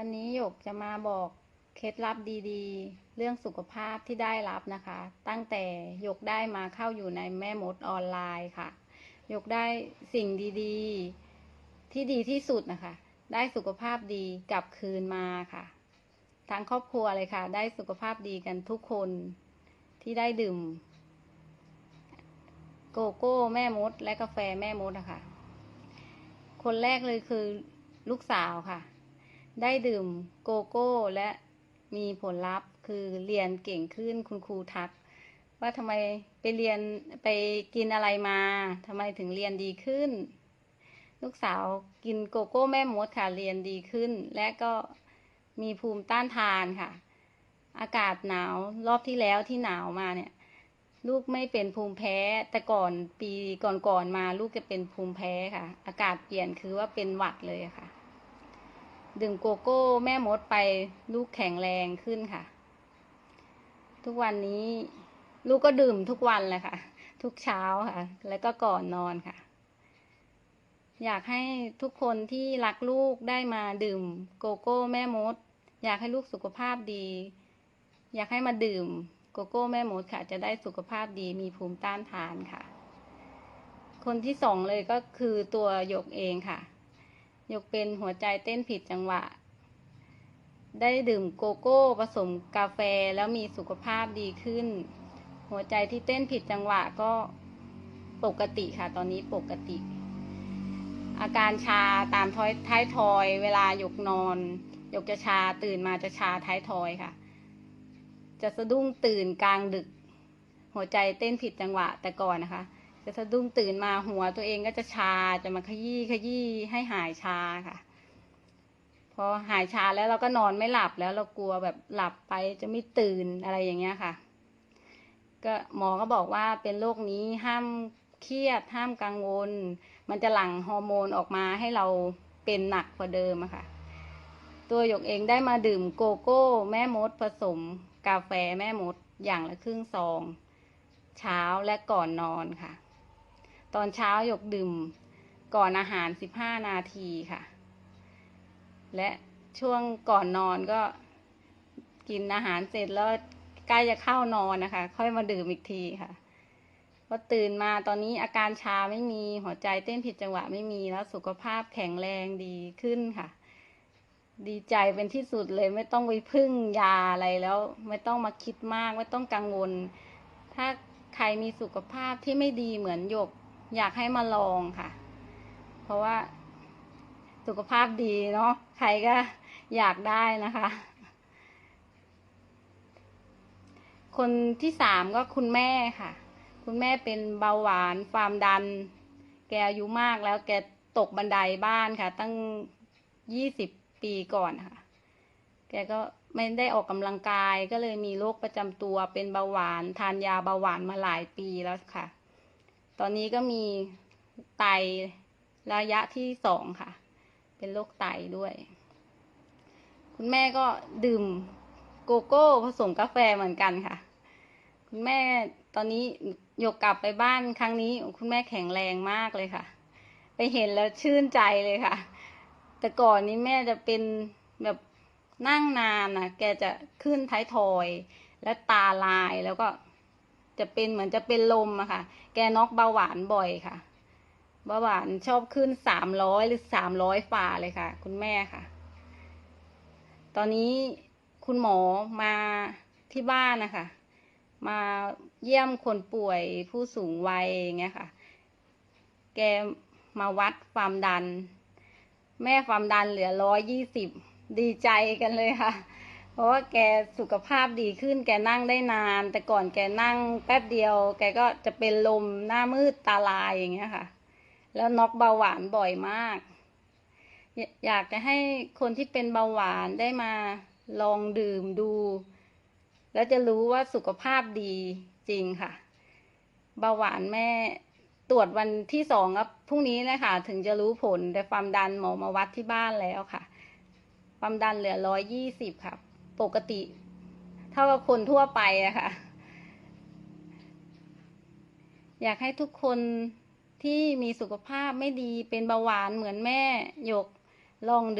วันนี้หยกจะมาบอกเคล็ดลับดีๆ เรื่องสุขภาพที่ได้รับนะคะ ตั้งแต่หยกได้มาเข้าอยู่ในแม่มดออนไลน์ค่ะหยกได้สิ่งดีๆ ที่ดีที่สุดนะคะ ได้สุขภาพดีกลับคืนมาค่ะทั้งครอบครัวเลยค่ะ ได้สุขภาพดีกันทุกคนที่ได้ดื่ม โกโก้แม่มด และกาแฟแม่มดนะคะคนแรกเลยคือลูกสาวค่ะ ได้ดื่มโกโก้และมีผลลัพธ์คือเรียนเก่งขึ้นคุณครูทัก ว่าทำไมไปเรียนไปกินอะไรมาทำไมถึงเรียนดีขึ้น ลูกสาวกินโกโก้แม่มดค่ะเรียนดีขึ้น และก็มีภูมิต้านทานค่ะ อากาศหนาวรอบที่แล้วที่หนาวมาเนี่ย ลูกไม่เป็นภูมิแพ้แต่ก่อนปีก่อนๆมาลูกจะเป็นภูมิแพ้ค่ะ อากาศเปลี่ยนคือว่าเป็นหวัดเลยค่ะ ดื่มโกโก้แม่มดไปลูกแข็งแรงขึ้นค่ะ ทุกวันนี้ลูกก็ดื่มทุกวันเลยค่ะ ทุกเช้าค่ะ แล้วก็ก่อนนอนค่ะ อยากให้ทุกคนที่รักลูกได้มาดื่มโกโก้แม่มด อยากให้ลูกสุขภาพดี อยากให้มาดื่มโกโก้แม่มดค่ะ จะได้สุขภาพดีมีภูมิต้านทานค่ะ คนที่สองเลยก็คือตัวหยกเองค่ะ ยกเป็นหัวใจเต้นผิดจังหวะ ได้ดื่มโกโก้ผสมกาแฟแล้วมีสุขภาพดีขึ้น หัวใจที่เต้นผิดจังหวะก็ปกติค่ะ ตอนนี้ปกติ อาการชาตามท้อยท้ายทอย เวลายกนอนยกจะชาตื่นมาจะชาท้ายทอยค่ะ จะสะดุ้งตื่นกลางดึก หัวใจเต้นผิดจังหวะแต่ก่อนนะคะ จะสะดุ้งตื่นมาหัวตัวเองก็จะชาจะมาขยี้ขยี้ให้หายชาค่ะ พอหายชาแล้วเราก็นอนไม่หลับแล้วเรากลัวแบบหลับไปจะไม่ตื่นอะไรอย่างเงี้ยค่ะ ก็หมอก็บอกว่าเป็นโรคนี้ห้ามเครียดห้ามกังวล มันจะหลั่งฮอร์โมนออกมาให้เราเป็นหนักกว่าเดิมอะค่ะ ตัวหยกเองได้มาดื่มโกโก้ แม่มดผสม กาแฟแม่มดอย่างละครึ่งซอง เช้าและก่อนนอนค่ะ ตอนเช้าหยกดื่มก่อนอาหารสิบห้านาทีค่ะ และช่วงก่อนนอนก็กินอาหารเสร็จแล้วใกล้จะเข้านอนนะคะ ค่อยมาดื่มอีกทีค่ะพอตื่นมาตอนนี้อาการชาไม่มีหัวใจเต้นผิดจังหวะไม่มีแล้วสุขภาพแข็งแรงดีขึ้นค่ะ ดีใจเป็นที่สุดเลยไม่ต้องไปพึ่งยาอะไรแล้ว ไม่ต้องมาคิดมาก ไม่ต้องกังวล ถ้าใครมีสุขภาพที่ไม่ดีเหมือนหยก อยากให้มาลองค่ะ เพราะว่าสุขภาพดีเนาะใครก็อยากได้นะคะ คนที่สามก็คุณแม่ค่ะ คุณแม่เป็นเบาหวานความดัน แกอายุมากแล้วแกตกบันไดบ้านค่ะ ตั้งยี่สิบปีก่อนค่ะ แกก็ไม่ได้ออกกำลังกายก็เลยมีโรคประจำตัวเป็นเบาหวาน ทานยาเบาหวานมาหลายปีแล้วค่ะ ตอนนี้ก็มีไตระยะที่สองค่ะ เป็นโรคไตด้วย คุณแม่ก็ดื่มโกโก้ผสมกาแฟเหมือนกันค่ะ คุณแม่ตอนนี้ยกกลับไปบ้านครั้งนี้ คุณแม่แข็งแรงมากเลยค่ะ ไปเห็นแล้วชื่นใจเลยค่ะ แต่ก่อนนี้แม่จะเป็นแบบนั่งนานนะแกจะขึ้นท้ายทอย และตาลายแล้วก็ จะเป็นเหมือนจะเป็นลมอะค่ะ แกน็อกเบาหวานบ่อยค่ะ เบาหวานชอบขึ้นสามร้อยหรือสามร้อยฝ่าเลยค่ะ คุณแม่ค่ะ ตอนนี้คุณหมอมาที่บ้านนะคะ มาเยี่ยมคนป่วยผู้สูงวัยอย่างเงี้ยค่ะ แกมาวัดความดัน แม่ความดันเหลือร้อยยี่สิบดีใจกันเลยค่ะ ราะว่าแกสุขภาพดีขึ้น แกนั่งได้นาน แต่ก่อนแกนั่งแป๊บเดียว แกก็จะเป็นลมหน้ามืดตาลายอย่างเงี้ยค่ะ แล้วน็อกเบาหวานบ่อยมาก อยากจะให้คนที่เป็นเบาหวานได้มาลองดื่มดู แล้วจะรู้ว่าสุขภาพดีจริงค่ะ เบาหวานแม่ตรวจวันที่สองครับพรุ่งนี้นะคะถึงจะรู้ผลแต่ความดันหมอมาวัดที่บ้านแล้วค่ะ ความดันเหลือร้อยยี่สิบค่ะ ปกติ เท่ากับคนทั่วไปอะค่ะ อยากให้ทุกคนที่มีสุขภาพไม่ดีเป็นเบาหวานเหมือนแม่หยกลองดื่ม